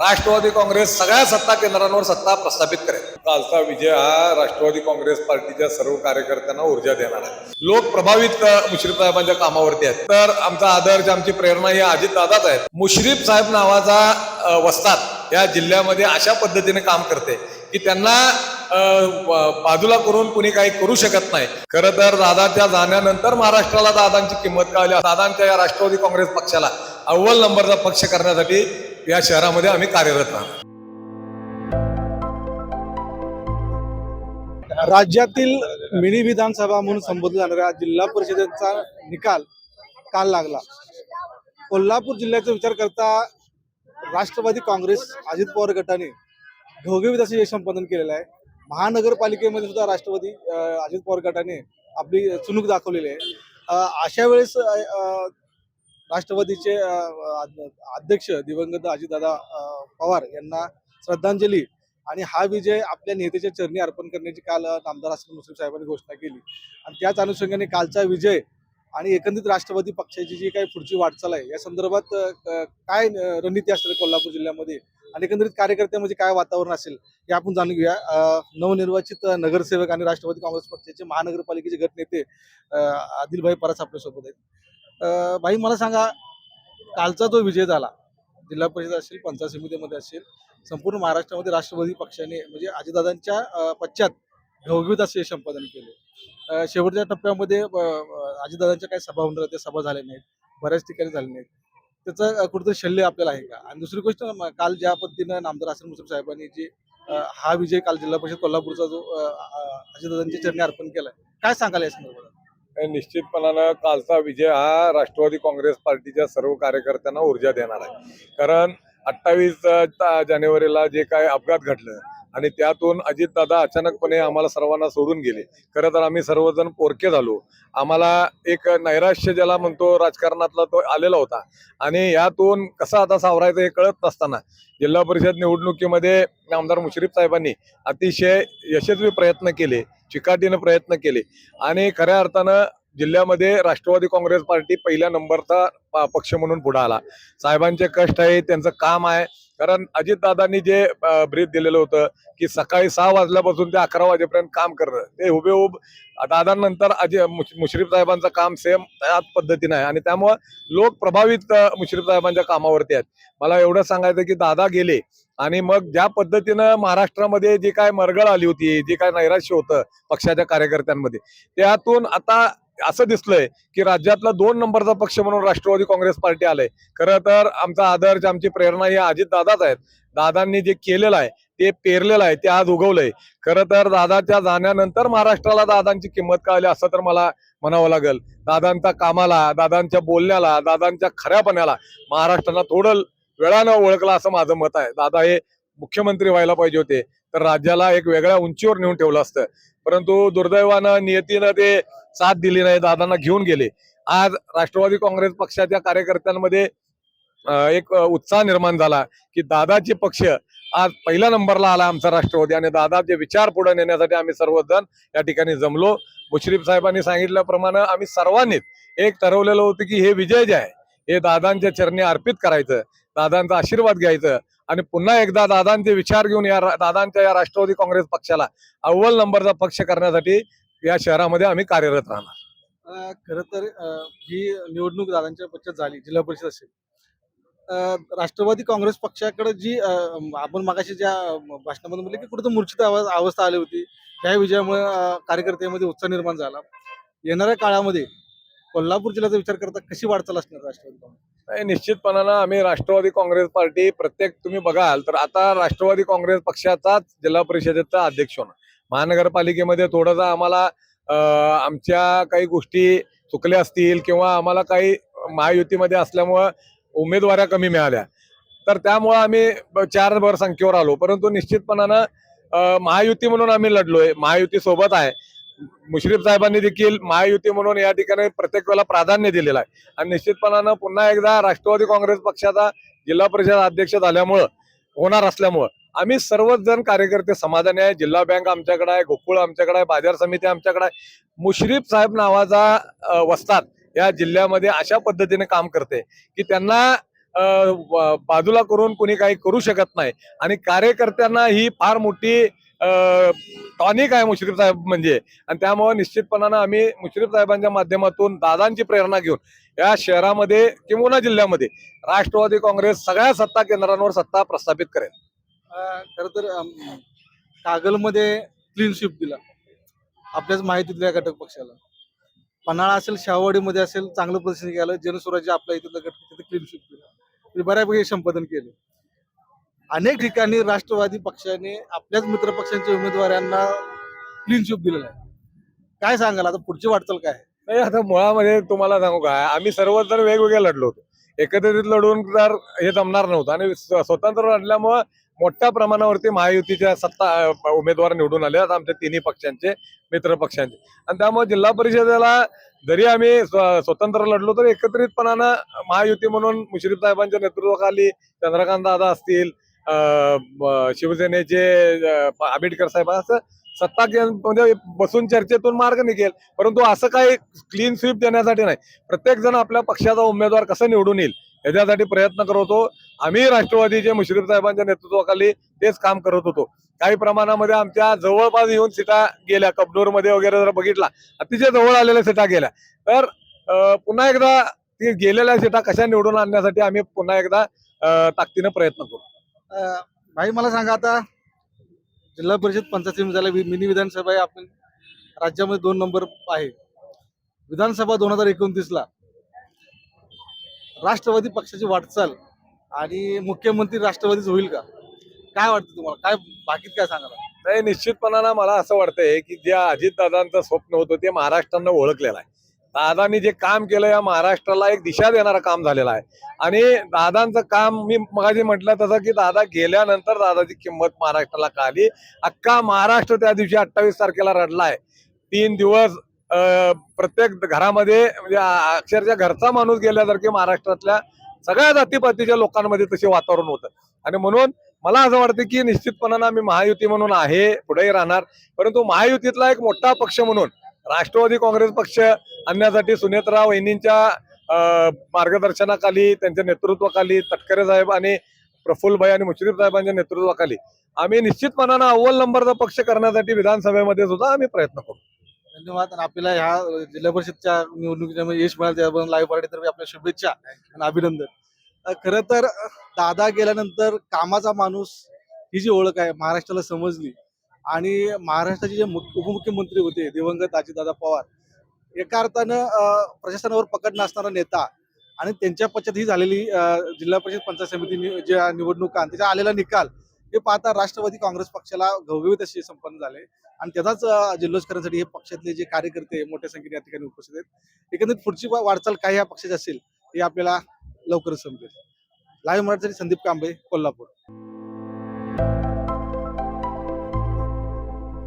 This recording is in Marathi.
राष्ट्रवादी काँग्रेस सगळ्या सत्ता केंद्रांवर सत्ता प्रस्थापित करेल. कालचा विजय हा राष्ट्रवादी काँग्रेस पार्टीच्या सर्व कार्यकर्त्यांना ऊर्जा देणार आहे. लोक प्रभावित मुश्रीफ साहेबांच्या कामावरती आहेत. तर आमचा आदर्श आमची प्रेरणा ही अजित दादाच आहेत. मुश्रीफ साहेब नावाचा वस्तात या जिल्ह्यामध्ये अशा पद्धतीने काम करते की त्यांना बाजूला करून कुणी काही करू शकत नाही. खरं तर दादाच्या जाण्यानंतर महाराष्ट्राला दादांची किंमत कळली. दादांच्या या राष्ट्रवादी काँग्रेस पक्षाला अव्वल नंबरचा पक्ष करण्यासाठी या शहरामध्ये आम्ही कार्यरत आहोत. राज्यातील मिनी विधानसभा म्हणून संबोधल्या जाणाऱ्या जिल्हा परिषदेचा निकाल काल लागला. कोल्हापूर जिल्ह्याचा विचार करता राष्ट्रवादी काँग्रेस अजित पवार गटाने घवघवीत यश संपादन केलेलं आहे. महानगरपालिकेमध्ये सुद्धा राष्ट्रवादी अजित पवार गटाने आपली चुणूक दाखवलेली आहे. अशा वेळेस अं, राष्ट्रवादीचे अध्यक्ष दिवंगत अजितदादा पवार यांना श्रद्धांजली आणि हा विजय आपल्या नेत्याच्या चरणी अर्पण करण्याची काल नामदार असं मुस्लिम साहेबांनी घोषणा केली. आणि त्याच अनुषंगाने कालचा विजय आणि एकंदरीत राष्ट्रवादी पक्षाची जी काही पुढची वाटचाल आहे या संदर्भात काय रणनीती असेल कोल्हापूर जिल्ह्यामध्ये? आणि एकंदरीत कार्यकर्त्यामध्ये काय वातावरण असेल हे आपण जाणून घेऊया. नवनिर्वाचित नगरसेवक आणि राष्ट्रवादी काँग्रेस पक्षाचे महानगरपालिकेचे गटनेते आदिलभाई परास आपल्यासोबत आहेत. भाई मला सांगा कालचा जो विजय झाला जिल्हा परिषद असेल पंचायत समितीमध्ये असेल संपूर्ण महाराष्ट्रामध्ये राष्ट्रवादी पक्षाने म्हणजे अजितदादांच्या पश्चात घवघवीत असे संपादन केले. शेवटच्या टप्प्यामध्ये अजितदादांच्या काही सभा होणार त्या सभा झाल्या नाहीत बऱ्याच ठिकाणी झाल्या नाहीत. त्याचं कुठेतरी शल्य आपल्याला आहे का? आणि दुसरी गोष्ट काल ज्या पद्धतीनं नामदार हसन मुसफ साहेबांनी जे हा विजय काल जिल्हा परिषद कोल्हापूरचा जो अजितदादांच्या चरणी अर्पण केला काय सांगाल या संदर्भात? निश्चितपणानं कालचा विजय हा राष्ट्रवादी काँग्रेस पार्टीच्या सर्व कार्यकर्त्यांना ऊर्जा देणार आहे. कारण अठ्ठावीस जानेवारीला जे काय अपघात घडलं आणि त्यातून अजितदादा अचानकपणे आम्हाला सर्वांना सोडून गेले. खरं तर आम्ही सर्वजण पोरके झालो. आम्हाला एक नैराश्य ज्याला म्हणतो राजकारणातला तो आलेला होता. आणि यातून कसा आता सावरायचं हे कळत नसताना जिल्हा परिषद निवडणुकीमध्ये आमदार मुश्रीफ साहेबांनी अतिशय यशस्वी प्रयत्न केले चिकाटीनं प्रयत्न केले. आणि खऱ्या अर्थानं जिल्ह्यामध्ये राष्ट्रवादी काँग्रेस पार्टी पहिल्या नंबरचा पक्ष म्हणून पुढे आला. साहेबांचे कष्ट आहे त्यांचं काम आहे. कारण अजितदादांनी जे ब्रीफ दिलेलं होतं की सकाळी सहा वाजल्यापासून ते अकरा वाजेपर्यंत काम करणं. ते हुबेहूब दादांनंतर अजय मुश्रीफ साहेबांचं काम सेम त्याच पद्धतीनं आहे. आणि त्यामुळं लोक प्रभावित मुश्रीफ साहेबांच्या कामावरती आहेत. मला एवढं सांगायचं की दादा गेले आणि मग ज्या पद्धतीनं महाराष्ट्रामध्ये जी काय मरगळ आली होती जे काय नैराश्य होतं पक्षाच्या कार्यकर्त्यांमध्ये त्यातून आता असं दिसलंय की राज्यातला दोन नंबरचा पक्ष म्हणून राष्ट्रवादी काँग्रेस पार्टी आलंय. खरं तर आमचा आदर्श आमची प्रेरणा ही अजित दादाच आहेत. दादांनी जे केलेलं आहे ते पेरलेलं आहे ते आज उगवलंय. खरं तर दादाच्या जाण्यानंतर महाराष्ट्राला दादांची किंमत कळली असं तर मला म्हणावं लागेल. दादांच्या कामाला दादांच्या बोलण्याला दादांच्या खऱ्यापणाला महाराष्ट्राला थोडं वेळानं ओळखला असं माझं मत आहे. दादा हे मुख्यमंत्री व्हायला पाहिजे होते. तर राज्याला एक वेगळ्या उंचीवर नेऊन ठेवलं असतं. परंतु दुर्दैवानं नियतीनं ते साथ दिली नाही दादांना घेऊन गेले. आज राष्ट्रवादी काँग्रेस पक्षाच्या कार्यकर्त्यांमध्ये एक उत्साह निर्माण झाला की दादाचे पक्ष आज पहिल्या नंबरला आला आमचा राष्ट्रवादी आणि दादाचे विचार पुढे नेण्यासाठी आम्ही सर्वजण या ठिकाणी जमलो. मुश्रीफ साहेबांनी सांगितल्याप्रमाणे आम्ही सर्वांनीच एक ठरवलेलं होतं की हे विजय जे आहे हे दादांच्या चरणी अर्पित करायचं दादांचा आशीर्वाद घ्यायचं. आणि पुन्हा एकदा दादांचे विचार घेऊन या दादांच्या या राष्ट्रवादी काँग्रेस पक्षाला अव्वल नंबरचा पक्ष करण्यासाठी या शहरामध्ये आम्ही कार्यरत राहणार. खर तर ही निवडणूक दादांच्या पक्षात झाली जिल्हा परिषद असेल. राष्ट्रवादी काँग्रेस पक्षाकडे जी आपण मागाशी ज्या भाषणामध्ये म्हणले की कुठं मूर्छित अवस्था आली होती. त्या विजयामुळे कार्यकर्त्यामध्ये उत्साह निर्माण झाला. येणाऱ्या काळामध्ये कोल्हापूर जिल्ह्याचा विचार करता कशी वाटचाल असणार राष्ट्रवादी काँग्रेस? नाही, निश्चितपणानं आम्ही राष्ट्रवादी काँग्रेस पार्टी प्रत्येक तुम्ही बघाल तर आता राष्ट्रवादी काँग्रेस पक्षाचाच जिल्हा परिषदेचा अध्यक्ष होणार. महानगरपालिकेमध्ये थोडासा आम्हाला अं, आमच्या काही गोष्टी चुकल्या असतील किंवा आम्हाला काही महायुतीमध्ये असल्यामुळं उमेदवाऱ्या कमी मिळाल्या. तर त्यामुळं आम्ही ब- चार भर संख्येवर आलो. परंतु निश्चितपणानं अं, महायुती म्हणून आम्ही लढलोय. महायुती सोबत आहे. मुश्रीफ साहेबांनी देखील महायुती म्हणून या ठिकाणी प्रत्येक वेळेला प्राधान्य दिलेलं आहे. आणि निश्चितपणानं पुन्हा एकदा राष्ट्रवादी काँग्रेस पक्षाचा जिल्हा परिषद अध्यक्ष झाल्यामुळं होणार असल्यामुळं आम्ही सर्वच जण कार्यकर्ते समाधानी आहे. जिल्हा बँक आमच्याकडे आहे गोकुळ आमच्याकडे आहे बाजार समिती आमच्याकडे आहे. मुश्रीफ साहेब नावाचा वस्तात वस्ताद या जिल्ह्यामध्ये अशा पद्धतीने काम करते की त्यांना बाजूला करून कोणी काही करू शकत नाही. आणि कार्यकर्त्यांना ही फार मोठी टॉनिक आहे मुश्रीफ साहेब म्हणजे. आणि त्यामुळे निश्चितपणानं आम्ही मुश्रीफ साहेबांच्या माध्यमातून दादांची प्रेरणा घेऊन या शहरामध्ये किंवा जिल्ह्यामध्ये राष्ट्रवादी काँग्रेस सगळ्या सत्ता केंद्रांवर सत्ता प्रस्थापित करेल. खर तर कागलमध्ये क्लीन स्वीप दिला. आपल्याच माहितीतल्या घटक पक्षाला. पन्हाळा असेल शहावाडीमध्ये असेल चांगलं प्रदर्शन केलं जनस्वराज्य आपल्या इथलं घटक तिथे क्लीन स्वीप दिला. बऱ्यापैकी संपादन केलं. अनेक ठिकाणी राष्ट्रवादी पक्षाने आपल्याच मित्र पक्षांच्या उमेदवारांना क्लीन स्वीप दिलेला आहे. काय सांगाल? आता पुढची वाटचाल काय नाही आता मुळामध्ये तुम्हाला सांगू काय आम्ही सर्वजण वेगवेगळे लढलो होतो. एकत्रित लढून तर हे जमणार नव्हतं आणि स्वतंत्र लढल्यामुळं मोठ्या प्रमाणावरती महायुतीच्या सत्ता उमेदवार निवडून आले आहेत आमच्या तिन्ही पक्षांचे मित्र पक्षांचे. आणि त्यामुळे जिल्हा परिषदेला जरी आम्ही स्वतंत्र लढलो तर एकत्रितपणानं महायुती म्हणून मुश्रीफ साहेबांच्या नेतृत्वाखाली चंद्रकांत दादा असतील शिवसेनेचे आंबेडकर साहेब असं सत्ता म्हणजे बसून चर्चेतून मार्ग निघेल. परंतु असं काही क्लीन स्वीप देण्यासाठी नाही. प्रत्येक जण आपल्या पक्षाचा उमेदवार कसं निवडून येईल याच्यासाठी प्रयत्न करत होतो. आम्ही राष्ट्रवादीचे मुश्रीफ साहेबांच्या नेतृत्वाखाली तेच काम करत होतो. काही प्रमाणामध्ये आमच्या जवळपास येऊन सीटा गेल्या. कबडोरमध्ये वगैरे जर बघितला अतिशय जवळ आलेल्या सीटा गेल्या. तर पुन्हा एकदा ती गेलेल्या सीटा कशा निवडून आणण्यासाठी आम्ही पुन्हा एकदा ताकदीनं प्रयत्न करू. भाई मला सांगा आता जिल्हा परिषद पंचायत समितीला मिनी विधानसभा आहे आपण राज्यामध्ये दोन नंबर आहे. विधानसभा दोन हजार एकोणतीस ला राष्ट्रवादी पक्षाची वाटचाल आणि मुख्यमंत्री राष्ट्रवादीच होईल का? काय वाटतं तुम्हाला? काय बाकीत काय सांगायला नाही निश्चितपणानं मला असं वाटतंय की जे अजितदादांचं स्वप्न होतं ते महाराष्ट्रानं ओळखलेलं आहे. दादांनी जे काम केलं या महाराष्ट्राला एक दिशा देणारं काम झालेलं आहे. आणि दादांचं काम मी मगाशी म्हटलं तसं की दादा गेल्यानंतर दादाची किंमत महाराष्ट्राला कळाली. अख्खा महाराष्ट्र त्या दिवशी अठ्ठावीस तारखेला रडलाय. तीन दिवस प्रत्येक घरामध्ये म्हणजे अक्षरशः घरचा माणूस गेल्यासारखे महाराष्ट्रातल्या सगळ्या जातीपातीच्या लोकांमध्ये तसे वातावरण होतं. आणि म्हणून मला असं वाटतं की निश्चितपणानं आम्ही महायुती म्हणून आहे पुढेही राहणार. परंतु महायुतीतला एक मोठा पक्ष म्हणून राष्ट्रवादी काँग्रेस पक्ष आणण्यासाठी सुनेत्रा वहिनींच्या मार्गदर्शनाखाली त्यांच्या नेतृत्वाखाली तटकरे साहेब आणि प्रफुल्लभाई आणि मुश्रीफ साहेबांच्या नेतृत्वाखाली आम्ही निश्चितपणानं अव्वल नंबरचा पक्ष करण्यासाठी विधानसभेमध्ये सुद्धा आम्ही प्रयत्न करू. धन्यवाद. आणि आपल्याला ह्या जिल्हा परिषदच्या निवडणुकीमध्ये यश मिळालं त्याबद्दल लाईव्ह पार्टीतर्फे आपल्या शुभेच्छा आणि अभिनंदन. खरं तर दादा गेल्यानंतर कामाचा माणूस ही जी ओळख आहे महाराष्ट्राला समजली. आणि महाराष्ट्राचे जे उपमुख्यमंत्री होते दिवंगत अजितदादा पवार एका अर्थानं प्रशासनावर पकड नसणारा नेता आणि त्यांच्या पश्चात ही झालेली जिल्हा परिषद पंचायत समिती ज्या निवडणुका त्याच्या त्याचा आलेला निकाल हे पाहता राष्ट्रवादी काँग्रेस पक्षाला घवघवीत असे संपन्न झाले. आणि त्याचाच जल्लोष करण्यासाठी हे पक्षातले जे कार्यकर्ते मोठ्या संख्येने या ठिकाणी उपस्थित आहेत एकंदरीत पुढची वाटचाल काय या पक्षाची असेल हे आपल्याला लवकरच समजेल. लाईव्ह मराठीसाठी संदीप कांबळे कोल्हापूर.